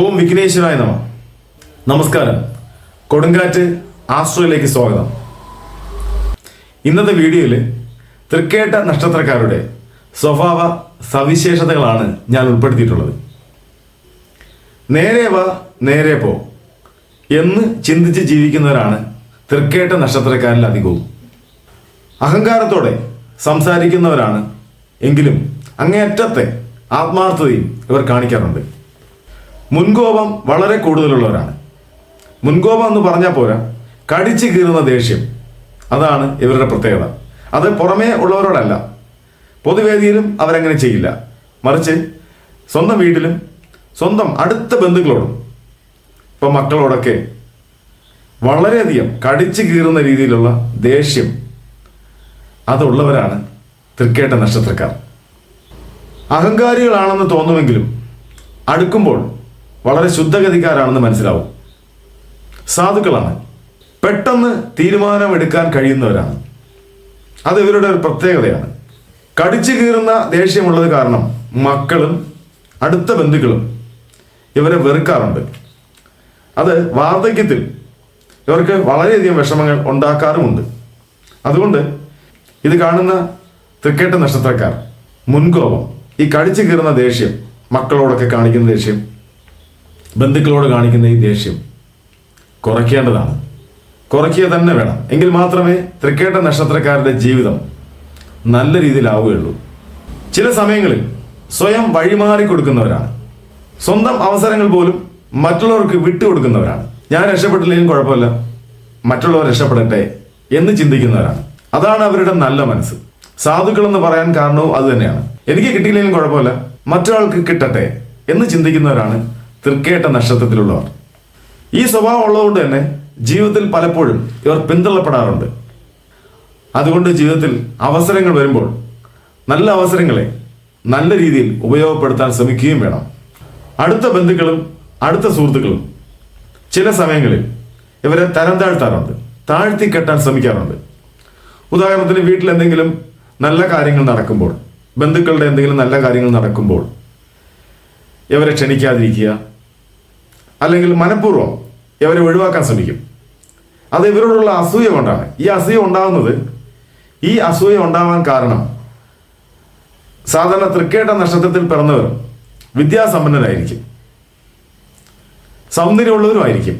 ഓം വിഘ്നേശ്വരായ നമ. നമസ്കാരം. കൊടുങ്കാറ്റ് ആസ്ട്രോയിലേക്ക് സ്വാഗതം. ഇന്നത്തെ വീഡിയോയിൽ തൃക്കേട്ട നക്ഷത്രക്കാരുടെ സ്വഭാവ സവിശേഷതകളാണ് ഞാൻ ഉൾപ്പെടുത്തിയിട്ടുള്ളത്. നേരെ വാ നേരെ പോ എന്ന് ചിന്തിച്ച് ജീവിക്കുന്നവരാണ് തൃക്കേട്ട നക്ഷത്രക്കാരിൽ അധികവും. അഹങ്കാരത്തോടെ സംസാരിക്കുന്നവരാണ് എങ്കിലും അങ്ങേയറ്റത്തെ ആത്മാർത്ഥതയും ഇവർ കാണിക്കാറുണ്ട്. മുൻകോപം വളരെ കൂടുതലുള്ളവരാണ്. മുൻകോപം എന്ന് പറഞ്ഞാൽ പോരാ കടിച്ചു കീറുന്ന ദേഷ്യം. അതാണ് ഇവരുടെ പ്രത്യേകത. അത് പുറമേ ഉള്ളവരോടല്ല. പൊതുവേദിയിലും അവരങ്ങനെ ചെയ്യില്ല. മറിച്ച് സ്വന്തം വീട്ടിലും സ്വന്തം അടുത്ത ബന്ധുക്കളോടും ഇപ്പം മക്കളോടൊക്കെ വളരെയധികം കടിച്ചു കീറുന്ന രീതിയിലുള്ള ദേഷ്യം. അതുള്ളവരാണ് തൃക്കേട്ട നക്ഷത്രക്കാർ. അഹങ്കാരികളാണെന്ന് തോന്നുമെങ്കിലും അടുക്കുമ്പോൾ വളരെ ശുദ്ധഗതിക്കാരാണെന്ന് മനസ്സിലാവും. സാധുക്കളാണ്. പെട്ടെന്ന് തീരുമാനമെടുക്കാൻ കഴിയുന്നവരാണ്. അത് ഇവരുടെ ഒരു പ്രത്യേകതയാണ്. കടിച്ചു കീറുന്ന ദേഷ്യമുള്ളത് കാരണം മക്കളും അടുത്ത ബന്ധുക്കളും ഇവരെ വെറുക്കാറുണ്ട്. അത് വാർദ്ധക്യത്തിൽ ഇവർക്ക് വളരെയധികം വിഷമങ്ങൾ ഉണ്ടാക്കാറുമുണ്ട്. അതുകൊണ്ട് ഇത് കാണുന്ന തൃക്കേട്ട നക്ഷത്രക്കാർ മുൻകോപം ഈ കടിച്ചു കീറുന്ന ദേഷ്യം മക്കളോടൊക്കെ കാണിക്കുന്ന ദേഷ്യം ബന്ധുക്കളോട് കാണിക്കുന്ന ഈ ദേഷ്യം കുറയ്ക്കേണ്ടതാണ്. കുറയ്ക്കുക തന്നെ വേണം. എങ്കിൽ മാത്രമേ തൃക്കേട്ട നക്ഷത്രക്കാരുടെ ജീവിതം നല്ല രീതിയിലാവുകയുള്ളൂ. ചില സമയങ്ങളിൽ സ്വയം വഴിമാറി കൊടുക്കുന്നവരാണ്. സ്വന്തം അവസരങ്ങൾ പോലും മറ്റുള്ളവർക്ക് വിട്ടുകൊടുക്കുന്നവരാണ് ഞാൻ രക്ഷപ്പെട്ടില്ലെങ്കിലും കുഴപ്പമില്ല. മറ്റുള്ളവർ രക്ഷപ്പെടട്ടെ എന്ന് ചിന്തിക്കുന്നവരാണ്. അതാണ് അവരുടെ നല്ല മനസ്സ്. സാധുക്കൾ എന്ന് പറയാൻ കാരണവും അത് തന്നെയാണ്. എനിക്ക് കിട്ടിയില്ലെങ്കിലും കുഴപ്പമില്ല. മറ്റൊരാൾക്ക് കിട്ടട്ടെ എന്ന് ചിന്തിക്കുന്നവരാണ് തൃക്കേട്ട നക്ഷത്രത്തിലുള്ളവർ. ഈ സ്വഭാവം ഉള്ളതുകൊണ്ട് തന്നെ ജീവിതത്തിൽ പലപ്പോഴും ഇവർ പിന്തള്ളപ്പെടാറുണ്ട്. അതുകൊണ്ട് ജീവിതത്തിൽ അവസരങ്ങൾ വരുമ്പോൾ നല്ല അവസരങ്ങളെ നല്ല രീതിയിൽ ഉപയോഗപ്പെടുത്താൻ ശ്രമിക്കുകയും വേണം. അടുത്ത ബന്ധുക്കളും അടുത്ത സുഹൃത്തുക്കളും ചില സമയങ്ങളിൽ ഇവരെ തരം താഴ്ത്താറുണ്ട്. താഴ്ത്തി കെട്ടാൻ ശ്രമിക്കാറുണ്ട്. ഉദാഹരണത്തിന് വീട്ടിൽ എന്തെങ്കിലും നല്ല കാര്യങ്ങൾ നടക്കുമ്പോൾ ബന്ധുക്കളുടെ എന്തെങ്കിലും നല്ല കാര്യങ്ങൾ നടക്കുമ്പോൾ ഇവരെ ക്ഷണിക്കാതിരിക്കുക അല്ലെങ്കിൽ മനഃപൂർവം ഇവരെ ഒഴിവാക്കാൻ ശ്രമിക്കും. അത് ഇവരോടുള്ള അസൂയ കൊണ്ടാണ്. ഈ അസൂയ ഉണ്ടാകുന്നത് ഈ അസൂയ ഉണ്ടാവാൻ കാരണം സാധാരണ തൃക്കേട്ട നക്ഷത്രത്തിൽ പിറന്നവർ വിദ്യാസമ്പന്നരായിരിക്കും. സൗന്ദര്യമുള്ളവരുമായിരിക്കും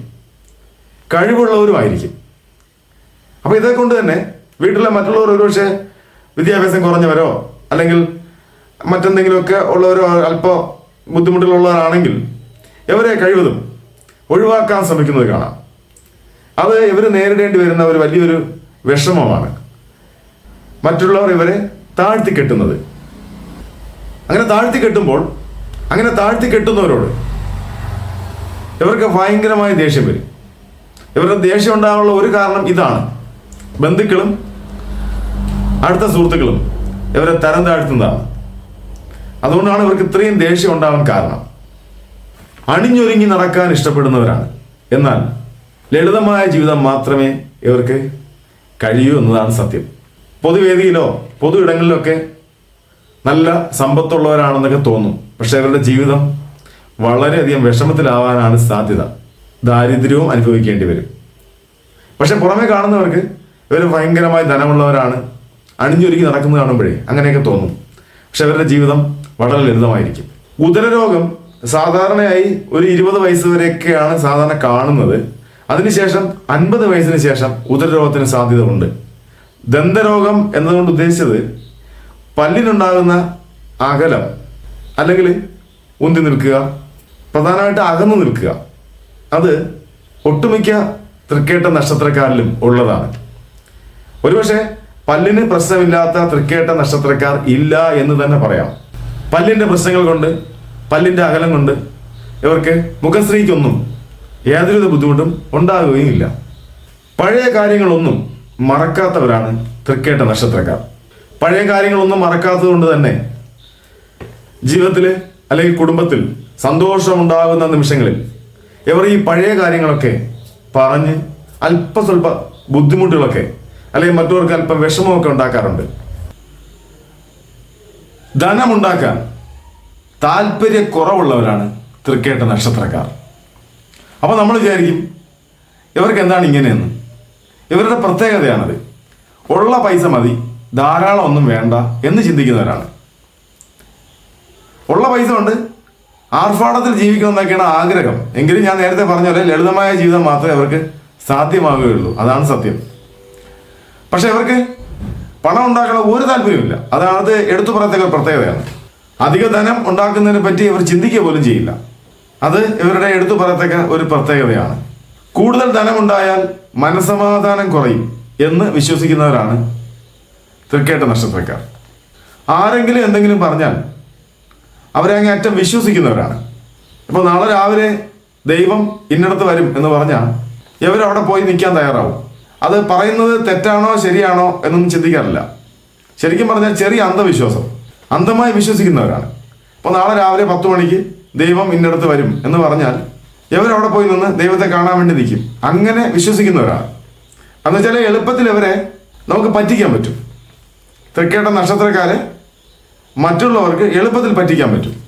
കഴിവുള്ളവരുമായിരിക്കും അപ്പൊ ഇതേ കൊണ്ട് തന്നെ വീട്ടിലെ മറ്റുള്ളവർ ഒരുപക്ഷെ വിദ്യാഭ്യാസം കുറഞ്ഞവരോ അല്ലെങ്കിൽ മറ്റെന്തെങ്കിലുമൊക്കെ ഉള്ളവരോ അല്പം ബുദ്ധിമുട്ടിലുള്ളവരാണെങ്കിൽ ഇവരെ കഴിവതും ഒഴിവാക്കാൻ ശ്രമിക്കുന്നത് കാണാം. അത് ഇവർ നേരിടേണ്ടി വരുന്ന ഒരു വലിയൊരു വിഷമമാണ്. മറ്റുള്ളവർ ഇവരെ താഴ്ത്തി കെട്ടുന്നത് അങ്ങനെ താഴ്ത്തി കെട്ടുമ്പോൾ അങ്ങനെ താഴ്ത്തി കെട്ടുന്നവരോട് ഇവർക്ക് ഭയങ്കരമായ ദേഷ്യം വരും. ഇവരുടെ ദേഷ്യം ഉണ്ടാകാനുള്ള ഒരു കാരണം ഇതാണ്. ബന്ധുക്കളും അടുത്ത സുഹൃത്തുക്കളും ഇവരെ തരം താഴ്ത്തുന്നതാണ്. അതുകൊണ്ടാണ് ഇവർക്ക് ഇത്രയും ദേഷ്യം ഉണ്ടാവാൻ കാരണം. അണിഞ്ഞൊരുങ്ങി നടക്കാൻ ഇഷ്ടപ്പെടുന്നവരാണ്. എന്നാൽ ലളിതമായ ജീവിതം മാത്രമേ ഇവർക്ക് കഴിയൂ എന്നതാണ് സത്യം. പൊതുവേദിയിലോ പൊതു ഇടങ്ങളിലൊക്കെ നല്ല സമ്പത്തുള്ളവരാണെന്നൊക്കെ തോന്നും. പക്ഷെ അവരുടെ ജീവിതം വളരെയധികം വിഷമത്തിലാവാനാണ് സാധ്യത. ദാരിദ്ര്യവും അനുഭവിക്കേണ്ടി വരും. പക്ഷെ പുറമെ കാണുന്നവർക്ക് ഇവർ ഭയങ്കരമായി ധനമുള്ളവരാണ്. അണിഞ്ഞൊരുക്കി നടക്കുന്നത് കാണുമ്പോഴേ അങ്ങനെയൊക്കെ തോന്നും. പക്ഷെ അവരുടെ ജീവിതം വളരെ ലളിതമായിരിക്കും. ഉദരരോഗം സാധാരണയായി ഒരു ഇരുപത് വയസ്സ് വരെയൊക്കെയാണ് സാധാരണ കാണുന്നത്. അതിനുശേഷം അൻപത് വയസ്സിന് ശേഷം ഉദരരോഗത്തിന് സാധ്യത ഉണ്ട് ദന്തരോഗം എന്നതുകൊണ്ട് ഉദ്ദേശിച്ചത് പല്ലിനുണ്ടാകുന്ന അകലം അല്ലെങ്കിൽ ഉന്തി നിൽക്കുക പ്രധാനമായിട്ട് അകന്നു നിൽക്കുക. അത് ഒട്ടുമിക്ക തൃക്കേട്ട നക്ഷത്രക്കാരിലും ഉള്ളതാണ്. ഒരുപക്ഷെ പല്ലിന് പ്രശ്നമില്ലാത്ത തൃക്കേട്ട നക്ഷത്രക്കാർ ഇല്ല എന്ന് തന്നെ പറയാം. പല്ലിന്റെ പ്രശ്നങ്ങൾ കൊണ്ട് പല്ലിന്റെ അകലം കൊണ്ട് ഇവർക്ക് മുഖശ്രീക്കൊന്നും യാതൊരുവിധ ബുദ്ധിമുട്ടും ഉണ്ടാകുകയും ഇല്ല പഴയ കാര്യങ്ങളൊന്നും മറക്കാത്തവരാണ് തൃക്കേട്ട നക്ഷത്രക്കാർ. പഴയ കാര്യങ്ങളൊന്നും മറക്കാത്തത് കൊണ്ട് തന്നെ ജീവിതത്തിൽ അല്ലെങ്കിൽ കുടുംബത്തിൽ സന്തോഷമുണ്ടാകുന്ന നിമിഷങ്ങളിൽ ഇവർ ഈ പഴയ കാര്യങ്ങളൊക്കെ പറഞ്ഞ് അല്പ സ്വല്പ ബുദ്ധിമുട്ടുകളൊക്കെ അല്ലെങ്കിൽ മറ്റവർക്ക് അല്പം വിഷമമൊക്കെ ഉണ്ടാക്കാറുണ്ട്. ധനമുണ്ടാക്കാൻ താല്പര്യക്കുറവുള്ളവരാണ് തൃക്കേട്ട നക്ഷത്രക്കാർ. അപ്പോൾ നമ്മൾ വിചാരിക്കും ഇവർക്ക് എന്താണ് ഇങ്ങനെയെന്ന്? ഇവരുടെ പ്രത്യേകതയാണത്. ഉള്ള പൈസ മതി ധാരാളം ഒന്നും വേണ്ട എന്ന് ചിന്തിക്കുന്നവരാണ്. ഉള്ള പൈസ കൊണ്ട് ആർഭാടത്തിൽ ജീവിക്കണം എന്നൊക്കെയാണ് ആഗ്രഹം. എങ്കിലും ഞാൻ നേരത്തെ പറഞ്ഞ പോലെ ലളിതമായ ജീവിതം മാത്രമേ അവർക്ക് സാധ്യമാകുകയുള്ളൂ. അതാണ് സത്യം. പക്ഷെ അവർക്ക് പണം ഉണ്ടാക്കാനുള്ള ഒരു താല്പര്യമില്ല അതാണത് എടുത്തു പറയത്തക്ക പ്രത്യേകതയാണ്. അധിക ധനം ഉണ്ടാക്കുന്നതിനെ പറ്റി ഇവർ ചിന്തിക്കുക പോലും ചെയ്യില്ല. അത് ഇവരുടെ എടുത്തു പറയത്തക്ക ഒരു പ്രത്യേകതയാണ്. കൂടുതൽ ധനം ധനമുണ്ടായാൽ മനസമാധാനം കുറയും എന്ന് വിശ്വസിക്കുന്നവരാണ് തൃക്കേട്ട നക്ഷത്രക്കാർ. ആരെങ്കിലും എന്തെങ്കിലും പറഞ്ഞാൽ അവരെ അങ്ങേയറ്റം വിശ്വസിക്കുന്നവരാണ്. ഇപ്പോൾ നാളെ രാവിലെ ദൈവം ഇന്നടത്ത് വരും എന്ന് പറഞ്ഞാൽ ഇവരവിടെ പോയി നിൽക്കാൻ തയ്യാറാവും. അത് പറയുന്നത് തെറ്റാണോ ശരിയാണോ എന്നൊന്നും ചിന്തിക്കാറില്ല. ശരിക്കും പറഞ്ഞാൽ ചെറിയ അന്ധവിശ്വാസം. അന്ധമായി വിശ്വസിക്കുന്നവരാണ് അപ്പോൾ നാളെ രാവിലെ പത്ത് മണിക്ക് ദൈവം ഇന്നടത്ത് വരും എന്ന് പറഞ്ഞാൽ ഇവരവിടെ പോയി നിന്ന് ദൈവത്തെ കാണാൻ വേണ്ടി നിൽക്കും. അങ്ങനെ വിശ്വസിക്കുന്നവരാണ് അന്ന് വെച്ചാൽ എളുപ്പത്തിൽ ഇവരെ നമുക്ക് പറ്റിക്കാൻ പറ്റും. തൃക്കേട്ട നക്ഷത്രക്കാരെ മറ്റുള്ളവർക്ക് എളുപ്പത്തിൽ പറ്റിക്കാൻ പറ്റും.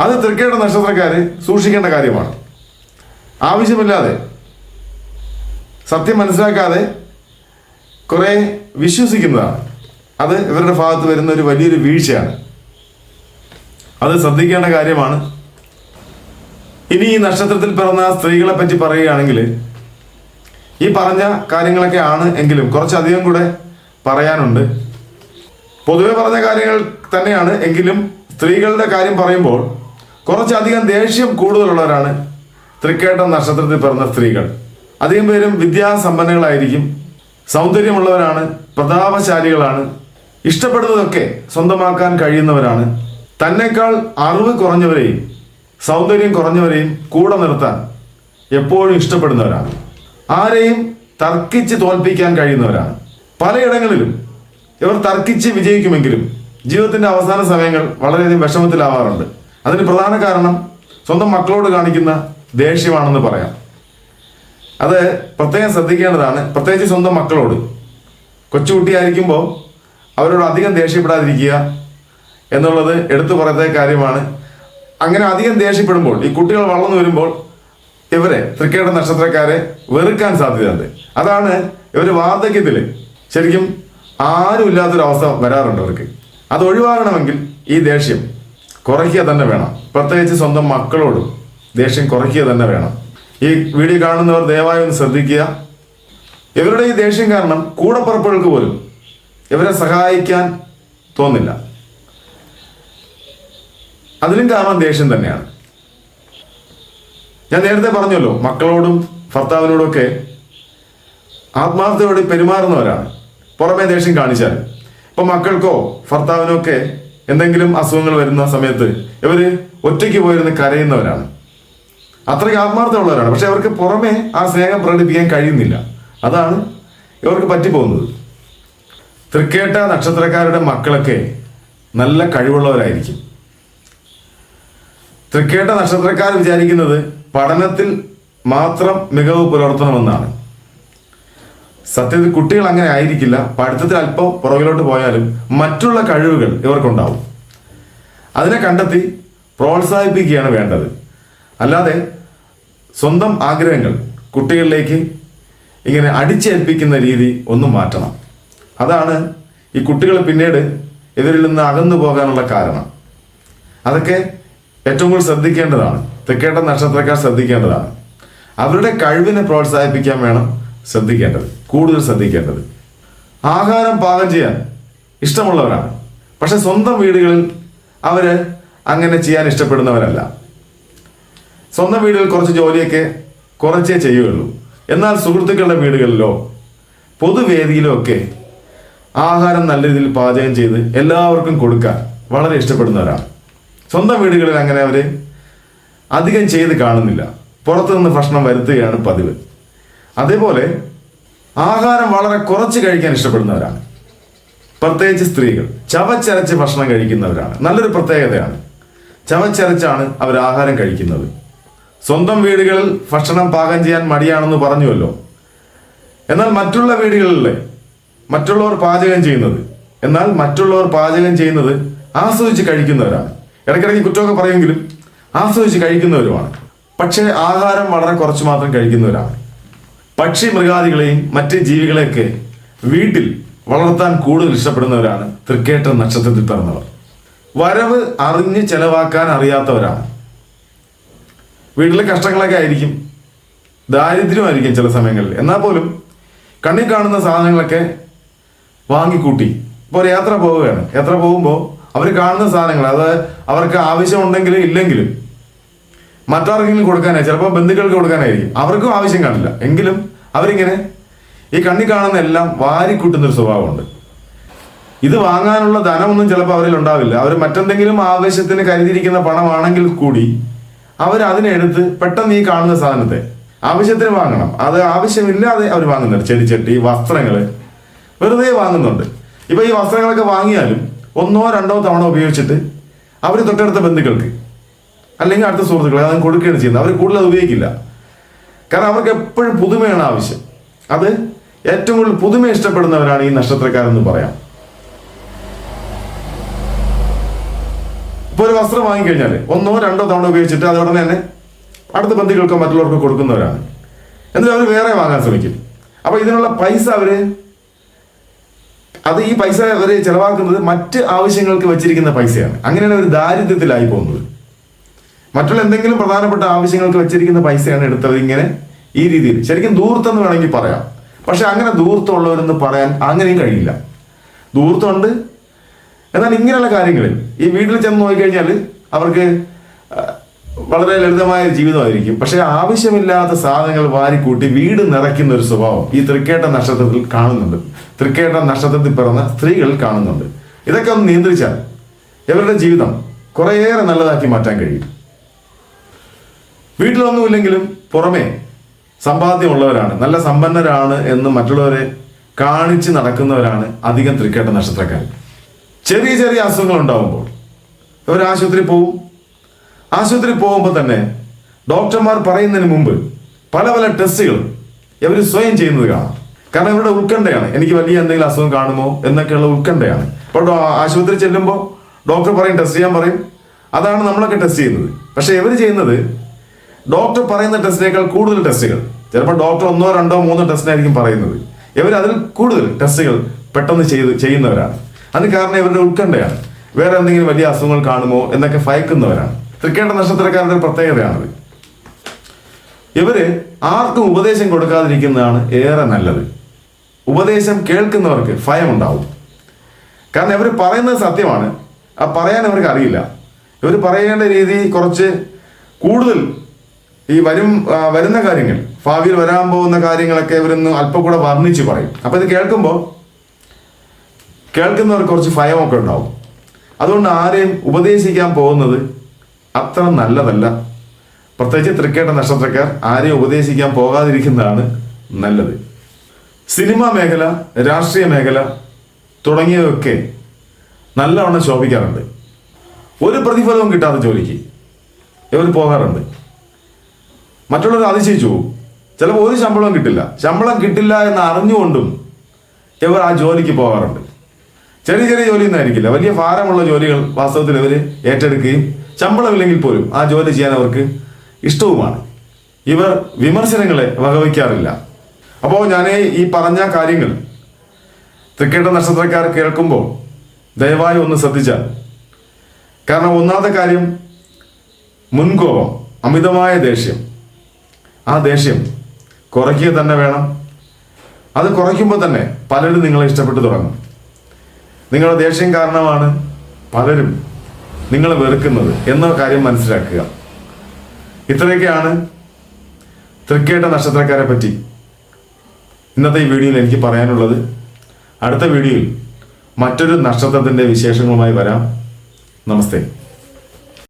അത് തൃക്കേട്ട നക്ഷത്രക്കാര് സൂക്ഷിക്കേണ്ട കാര്യമാണ്. ആവശ്യമില്ലാതെ സത്യം മനസ്സിലാക്കാതെ കുറെ വിശ്വസിക്കുന്നതാണ്. അത് ഇവരുടെ ഭാഗത്ത് വരുന്ന ഒരു വലിയൊരു വീഴ്ചയാണ്. അത് ശ്രദ്ധിക്കേണ്ട കാര്യമാണ്. ഇനി ഈ നക്ഷത്രത്തിൽ പിറന്ന സ്ത്രീകളെ പറ്റി പറയുകയാണെങ്കിൽ ഈ പറഞ്ഞ കാര്യങ്ങളൊക്കെ ആണ് എങ്കിലും കുറച്ചധികം കൂടെ പറയാനുണ്ട്. പൊതുവെ പറഞ്ഞ കാര്യങ്ങൾ തന്നെയാണ് എങ്കിലും സ്ത്രീകളുടെ കാര്യം പറയുമ്പോൾ കുറച്ചധികം ദേഷ്യം കൂടുതലുള്ളവരാണ് തൃക്കേട്ട നക്ഷത്രത്തിൽ പിറന്ന സ്ത്രീകൾ. അധികം പേരും വിദ്യാസമ്പന്നകളായിരിക്കും സൗന്ദര്യമുള്ളവരാണ് പ്രതാപശാലികളാണ് ഇഷ്ടപ്പെടുന്നതൊക്കെ സ്വന്തമാക്കാൻ കഴിയുന്നവരാണ്. തന്നെക്കാൾ അറിവ് കുറഞ്ഞവരെയും സൗന്ദര്യം കുറഞ്ഞവരെയും കൂടെ നിർത്താൻ എപ്പോഴും ഇഷ്ടപ്പെടുന്നവരാണ്. ആരെയും തർക്കിച്ച് തോൽപ്പിക്കാൻ കഴിയുന്നവരാണ്. പലയിടങ്ങളിലും ഇവർ തർക്കിച്ച് വിജയിക്കുമെങ്കിലും ജീവിതത്തിന്റെ അവസാന സമയങ്ങൾ വളരെയധികം വിഷമത്തിലാവാറുണ്ട്. അതിന് പ്രധാന കാരണം സ്വന്തം മക്കളോട് കാണിക്കുന്ന ദേഷ്യമാണെന്ന് പറയാം. അത് പ്രത്യേകം ശ്രദ്ധിക്കേണ്ടതാണ്. പ്രത്യേകിച്ച് സ്വന്തം മക്കളോട്. കൊച്ചുകുട്ടിയായിരിക്കുമ്പോൾ അവരോട് അധികം ദേഷ്യപ്പെടാതിരിക്കുക എന്നുള്ളത് എടുത്തു പറയത്തെ കാര്യമാണ്. അങ്ങനെ അധികം ദേഷ്യപ്പെടുമ്പോൾ ഈ കുട്ടികൾ വളർന്നു വരുമ്പോൾ ഇവരെ തൃക്കേട നക്ഷത്രക്കാരെ വെറുക്കാൻ സാധ്യതയുണ്ട്. അതാണ് ഇവർ വാർദ്ധക്യത്തിൽ ശരിക്കും ആരും ഇല്ലാത്തൊരവസ്ഥ വരാറുണ്ട് അവർക്ക്. അത് ഒഴിവാകണമെങ്കിൽ ഈ ദേഷ്യം കുറയ്ക്കുക തന്നെ വേണം. പ്രത്യേകിച്ച് സ്വന്തം മക്കളോടും ദേഷ്യം കുറയ്ക്കുക തന്നെ വേണം. ഈ വീഡിയോ കാണുന്നവർ ദയവായി ഒന്ന് ശ്രദ്ധിക്കുക. ഇവരുടെ ഈ ദേഷ്യം കാരണം കൂടപ്പുറപ്പുകൾക്ക് പോലും ഇവരെ സഹായിക്കാൻ തോന്നില്ല. അതിനും കാരണം ദേഷ്യം തന്നെയാണ്. ഞാൻ നേരത്തെ പറഞ്ഞല്ലോ മക്കളോടും ഭർത്താവിനോടും ഒക്കെ ആത്മാർത്ഥതയോടെ പെരുമാറുന്നവരാണ്. പുറമേ ദേഷ്യം കാണിച്ചാൽ. ഇപ്പൊ മക്കൾക്കോ ഭർത്താവിനോ ഒക്കെ എന്തെങ്കിലും അസുഖങ്ങൾ വരുന്ന സമയത്ത് ഇവർ ഒറ്റയ്ക്ക് പോയിരുന്ന് കരയുന്നവരാണ്. അത്രയ്ക്ക് ആത്മാർത്ഥമുള്ളവരാണ് പക്ഷെ അവർക്ക് പുറമേ ആ സ്നേഹം പ്രകടിപ്പിക്കാൻ കഴിയുന്നില്ല. അതാണ് ഇവർക്ക് പറ്റിപ്പോകുന്നത്. തൃക്കേട്ട നക്ഷത്രക്കാരുടെ മക്കളൊക്കെ നല്ല കഴിവുള്ളവരായിരിക്കും. തൃക്കേട്ട നക്ഷത്രക്കാർ വിചാരിക്കുന്നത് പഠനത്തിൽ മാത്രം മികവ് പുലർത്തണമെന്നാണ്. സത്യത്തിൽ കുട്ടികൾ അങ്ങനെ ആയിരിക്കില്ല. പഠിത്തത്തിൽ അല്പം പുറകിലോട്ട് പോയാലും മറ്റുള്ള കഴിവുകൾ ഇവർക്കുണ്ടാവും. അതിനെ കണ്ടെത്തി പ്രോത്സാഹിപ്പിക്കുകയാണ് വേണ്ടത്. അല്ലാതെ സ്വന്തം ആഗ്രഹങ്ങൾ കുട്ടികളിലേക്ക് ഇങ്ങനെ അടിച്ചേൽപ്പിക്കുന്ന രീതി ഒന്നും മാറ്റണം. അതാണ് ഈ കുട്ടികൾ പിന്നീട് ഇവരിൽ നിന്ന് അകന്നു പോകാനുള്ള കാരണം. അതൊക്കെ ഏറ്റവും കൂടുതൽ ശ്രദ്ധിക്കേണ്ടതാണ്. തെക്കേട്ട നക്ഷത്രക്കാർ ശ്രദ്ധിക്കേണ്ടതാണ്. അവരുടെ കഴിവിനെ പ്രോത്സാഹിപ്പിക്കാൻ വേണം ശ്രദ്ധിക്കേണ്ടത് കൂടുതൽ ശ്രദ്ധിക്കേണ്ടത്. ആഹാരം പാകം ചെയ്യാൻ ഇഷ്ടമുള്ളവരാണ്. പക്ഷെ സ്വന്തം വീടുകളിൽ അവർ അങ്ങനെ ചെയ്യാൻ ഇഷ്ടപ്പെടുന്നവരല്ല. സ്വന്തം വീടുകളിൽ കുറച്ച് ജോലിയൊക്കെ കുറച്ചേ ചെയ്യുകയുള്ളൂ. എന്നാൽ സുഹൃത്തുക്കളുടെ വീടുകളിലോ പൊതുവേദിയിലോ ഒക്കെ ആഹാരം നല്ല രീതിയിൽ പാചകം ചെയ്ത് എല്ലാവർക്കും കൊടുക്കാൻ വളരെ ഇഷ്ടപ്പെടുന്നവരാണ്. സ്വന്തം വീടുകളിൽ അങ്ങനെ അവർ അധികം ചെയ്ത് കാണുന്നില്ല. പുറത്തുനിന്ന് ഭക്ഷണം വരുത്തുകയാണ് പതിവ്. അതേപോലെ ആഹാരം വളരെ കുറച്ച് കഴിക്കാൻ ഇഷ്ടപ്പെടുന്നവരാണ്. പ്രത്യേകിച്ച് സ്ത്രീകൾ. ചവച്ചരച്ച് ഭക്ഷണം കഴിക്കുന്നവരാണ്. നല്ലൊരു പ്രത്യേകതയാണ്. ചവച്ചരച്ചാണ് അവർ ആഹാരം കഴിക്കുന്നത്. സ്വന്തം വീടുകളിൽ ഭക്ഷണം പാകം ചെയ്യാൻ മടിയാണെന്ന് പറഞ്ഞുവല്ലോ. എന്നാൽ മറ്റുള്ള വീടുകളിൽ മറ്റുള്ളവർ പാചകം ചെയ്യുന്നത്. എന്നാൽ മറ്റുള്ളവർ പാചകം ചെയ്യുന്നത് ആസ്വദിച്ച് കഴിക്കുന്നവരാണ്. ഇടയ്ക്കിടയ്ക്ക് കുറ്റമൊക്കെ പറയുമെങ്കിലും ആസ്വദിച്ച് കഴിക്കുന്നവരുമാണ്. പക്ഷേ ആഹാരം വളരെ കുറച്ച് മാത്രം കഴിക്കുന്നവരാണ്. പക്ഷി മൃഗാദികളെയും മറ്റ് ജീവികളെയൊക്കെ വീട്ടിൽ വളർത്താൻ കൂടുതൽ ഇഷ്ടപ്പെടുന്നവരാണ് തൃക്കേട്ട നക്ഷത്രത്തിൽ പിറന്നവർ. വരവ് അറിഞ്ഞ് ചെലവാക്കാൻ അറിയാത്തവരാണ്. വീട്ടിലെ കഷ്ടങ്ങളൊക്കെ ആയിരിക്കും. ദാരിദ്ര്യമായിരിക്കും ചില സമയങ്ങളിൽ. എന്നാൽ പോലും കണ്ണിൽ കാണുന്ന സാധനങ്ങളൊക്കെ വാങ്ങിക്കൂട്ടി. ഇപ്പോൾ ഒരു യാത്ര പോവുകയാണ്. യാത്ര പോകുമ്പോൾ അവർ കാണുന്ന സാധനങ്ങൾ അത് അവർക്ക് ആവശ്യമുണ്ടെങ്കിലും ഇല്ലെങ്കിലും മറ്റാർക്കെങ്കിലും കൊടുക്കാനായി ചിലപ്പോൾ ബന്ധുക്കൾക്ക് കൊടുക്കാനായിരിക്കും. അവർക്കും ആവശ്യം കാണില്ല. എങ്കിലും അവരിങ്ങനെ ഈ കണ്ണി കാണുന്ന എല്ലാം വാരിക്കൂട്ടുന്ന ഒരു സ്വഭാവമുണ്ട്. ഇത് വാങ്ങാനുള്ള ധനമൊന്നും ചിലപ്പോൾ അവരിൽ ഉണ്ടാവില്ല. അവർ മറ്റെന്തെങ്കിലും ആവശ്യത്തിന് കരുതിയിരിക്കുന്ന പണമാണെങ്കിൽ കൂടി അവർ അതിനെടുത്ത് പെട്ടെന്ന് ഈ കാണുന്ന സാധനത്തെ ആവശ്യത്തിന് വാങ്ങണം. അത് ആവശ്യമില്ലാതെ അവർ വാങ്ങുന്നുണ്ട് ചെടിച്ചട്ടി വസ്ത്രങ്ങൾ വെറുതെ വാങ്ങുന്നുണ്ട്. ഇപ്പൊ ഈ വസ്ത്രങ്ങളൊക്കെ വാങ്ങിയാലും ഒന്നോ രണ്ടോ തവണ ഉപയോഗിച്ചിട്ട് അവർ തൊട്ടടുത്ത ബന്ധുക്കൾക്ക് അല്ലെങ്കിൽ അടുത്ത സുഹൃത്തുക്കളെ അത് കൊടുക്കുകയാണ് ചെയ്യുന്നത്. അവർ കൂടുതൽ ഉപയോഗിക്കില്ല. കാരണം അവർക്ക് എപ്പോഴും പുതുമയാണ് ആവശ്യം. അത് ഏറ്റവും കൂടുതൽ പുതുമ ഇഷ്ടപ്പെടുന്നവരാണ് ഈ നക്ഷത്രക്കാരെന്ന് പറയാം. ഇപ്പോൾ ഒരു വസ്ത്രം വാങ്ങിക്കഴിഞ്ഞാൽ ഒന്നോ രണ്ടോ തവണ ഉപയോഗിച്ചിട്ട് അത് തന്നെ അടുത്ത ബന്ധുക്കൾക്കോ മറ്റുള്ളവർക്കോ കൊടുക്കുന്നവരാണ്. എന്നിട്ട് അവർ വേറെ വാങ്ങാൻ ശ്രമിക്കും. അപ്പോൾ ഇതിനുള്ള പൈസ അവർ അത് ഈ പൈസ അവർ ചെലവാക്കുന്നത് മറ്റ് ആവശ്യങ്ങൾക്ക് വെച്ചിരിക്കുന്ന പൈസയാണ്. അങ്ങനെയാണ് അവർ ദാരിദ്ര്യത്തിലായി പോകുന്നത്. മറ്റുള്ള എന്തെങ്കിലും പ്രധാനപ്പെട്ട ആവശ്യങ്ങൾക്ക് വെച്ചിരിക്കുന്ന പൈസയാണ് എടുത്തത് ഇങ്ങനെ ഈ രീതിയിൽ. ശരിക്കും ദൂർത്തെന്ന് വേണമെങ്കിൽ പറയാം. പക്ഷെ അങ്ങനെ ദൂർത്തമുള്ളവരെന്ന് പറയാൻ അങ്ങനെയും കഴിയില്ല. ദൂർത്തമുണ്ട് എന്നാൽ ഇങ്ങനെയുള്ള കാര്യങ്ങളിൽ ഈ വീട്ടിൽ ചെന്ന് നോക്കിക്കഴിഞ്ഞാൽ അവർക്ക് വളരെ ലളിതമായ ജീവിതമായിരിക്കും. പക്ഷെ ആവശ്യമില്ലാത്ത സാധനങ്ങൾ വാരിക്കൂട്ടി വീട് നിറയ്ക്കുന്ന ഒരു സ്വഭാവം ഈ തൃക്കേട്ട നക്ഷത്രത്തിൽ കാണുന്നുണ്ട്. തൃക്കേട്ട നക്ഷത്രത്തിൽ പിറന്ന സ്ത്രീകൾ കാണുന്നുണ്ട്. ഇതൊക്കെ ഒന്ന് നിയന്ത്രിച്ചാൽ ഇവരുടെ ജീവിതം കുറേയേറെ നല്ലതാക്കി മാറ്റാൻ കഴിയും. വീട്ടിലൊന്നുമില്ലെങ്കിലും പുറമേ സമ്പാദ്യമുള്ളവരാണ്. നല്ല സമ്പന്നരാണ് എന്ന് മറ്റുള്ളവരെ കാണിച്ച് നടക്കുന്നവരാണ് അധികം തൃക്കേട്ട നക്ഷത്രക്കാർ. ചെറിയ ചെറിയ അസുഖങ്ങൾ ഉണ്ടാകുമ്പോൾ ഇവർ ആശുപത്രി പോവും ആശുപത്രി പോകുമ്പോൾ തന്നെ ഡോക്ടർമാർ പറയുന്നതിന് മുമ്പ് പല പല ടെസ്റ്റുകൾ ഇവർ സ്വയം ചെയ്യുന്നത് കാണാം. കാരണം ഇവരുടെ ഉത്കണ്ഠയാണ്. എനിക്ക് വലിയ എന്തെങ്കിലും അസുഖം കാണുമോ എന്നൊക്കെയുള്ള ഉത്കണ്ഠയാണ്. അപ്പോൾ ആശുപത്രി ചെല്ലുമ്പോൾ ഡോക്ടർ പറയും ടെസ്റ്റ് ചെയ്യാൻ പറയും. അതാണ് നമ്മളൊക്കെ ടെസ്റ്റ് ചെയ്യുന്നത്. പക്ഷേ ഇവർ ചെയ്യുന്നത് ഡോക്ടർ പറയുന്ന ടെസ്റ്റിനേക്കാൾ കൂടുതൽ ടെസ്റ്റുകൾ. ചിലപ്പോൾ ഡോക്ടർ ഒന്നോ രണ്ടോ മൂന്നോ ടെസ്റ്റിനായിരിക്കും പറയുന്നത്. ഇവർ അതിൽ കൂടുതൽ ടെസ്റ്റുകൾ പെട്ടെന്ന് ചെയ്ത് ചെയ്യുന്നവരാണ്. അതിന് കാരണം ഇവരുടെ ഉത്കണ്ഠയാണ്. വേറെ എന്തെങ്കിലും വലിയ അസുഖങ്ങൾ കാണുമോ എന്നൊക്കെ ഭയക്കുന്നവരാണ്. തൃക്കേണ്ട നക്ഷത്രക്കാരുടെ ഒരു പ്രത്യേകതയാണത്. ഇവർ ആർക്കും ഉപദേശം കൊടുക്കാതിരിക്കുന്നതാണ് ഏറെ നല്ലത്. ഉപദേശം കേൾക്കുന്നവർക്ക് ഭയമുണ്ടാവും. കാരണം ഇവർ പറയുന്നത് സത്യമാണ്. ആ പറയാൻ അവർക്ക് അറിയില്ല. ഇവർ പറയേണ്ട രീതി കുറച്ച് കൂടുതൽ ഈ വരും വരുന്ന കാര്യങ്ങൾ ഭാവിയിൽ വരാൻ പോകുന്ന കാര്യങ്ങളൊക്കെ ഇവരൊന്ന് അല്പം കൂടെ വർണിച്ച് പറയും. അപ്പൊ ഇത് കേൾക്കുമ്പോൾ കേൾക്കുന്നവർക്ക് കുറച്ച് ഭയമൊക്കെ ഉണ്ടാവും. അതുകൊണ്ട് ആരെയും ഉപദേശിക്കാൻ പോകുന്നത് അത്ര നല്ലതല്ല. പ്രത്യേകിച്ച് തൃക്കേട്ട നക്ഷത്രക്കാർ ആരെയും ഉപദേശിക്കാൻ പോകാതിരിക്കുന്നതാണ് നല്ലത്. സിനിമാ മേഖല രാഷ്ട്രീയ മേഖല തുടങ്ങിയവയൊക്കെ നല്ലവണ്ണം ശോഭിക്കാറുണ്ട്. ഒരു പ്രതിഫലവും കിട്ടാതെ ജോലിക്ക് ഇവർ പോകാറുണ്ട്? മറ്റുള്ളവർ അതിശയിച്ചു പോകും. ചിലപ്പോൾ ഒരു ശമ്പളം കിട്ടില്ല. ശമ്പളം കിട്ടില്ല എന്ന് അറിഞ്ഞുകൊണ്ടും ഇവർ ആ ജോലിക്ക് പോകാറുണ്ട്. ചെറിയ ചെറിയ ജോലിയൊന്നും ആയിരിക്കില്ല. വലിയ ഭാരമുള്ള ജോലികൾ വാസ്തവത്തിൽ ഇവർ ഏറ്റെടുക്കുകയും ശമ്പളമില്ലെങ്കിൽ പോലും ആ ജോലി ചെയ്യാൻ അവർക്ക് ഇഷ്ടവുമാണ്. ഇവർ വിമർശനങ്ങളെ വകവയ്ക്കാറില്ല. അപ്പോൾ ഞാൻ ഈ പറഞ്ഞ കാര്യങ്ങൾ തൃക്കേട്ട നക്ഷത്രക്കാർ കേൾക്കുമ്പോൾ ദയവായി ഒന്ന് ശ്രദ്ധിച്ചാൽ. കാരണം ഒന്നാമത്തെ കാര്യം മുൻകോപം അമിതമായ ദേഷ്യം. ആ ദേഷ്യം കുറയ്ക്കുക തന്നെ വേണം. അത് കുറയ്ക്കുമ്പോൾ തന്നെ പലരും നിങ്ങളെ ഇഷ്ടപ്പെട്ടു തുടങ്ങും. നിങ്ങളുടെ ദേഷ്യം കാരണമാണ് പലരും നിങ്ങളെ വെറുക്കുന്നത് എന്ന കാര്യം മനസ്സിലാക്കുക. ഇത്രയൊക്കെയാണ് തൃക്കേട്ട നക്ഷത്രക്കാരെ പറ്റി ഇന്നത്തെ ഈ വീഡിയോയിൽ എനിക്ക് പറയാനുള്ളത്. അടുത്ത വീഡിയോയിൽ മറ്റൊരു നക്ഷത്രത്തിന്റെ വിശേഷങ്ങളുമായി വരാം. നമസ്തേ.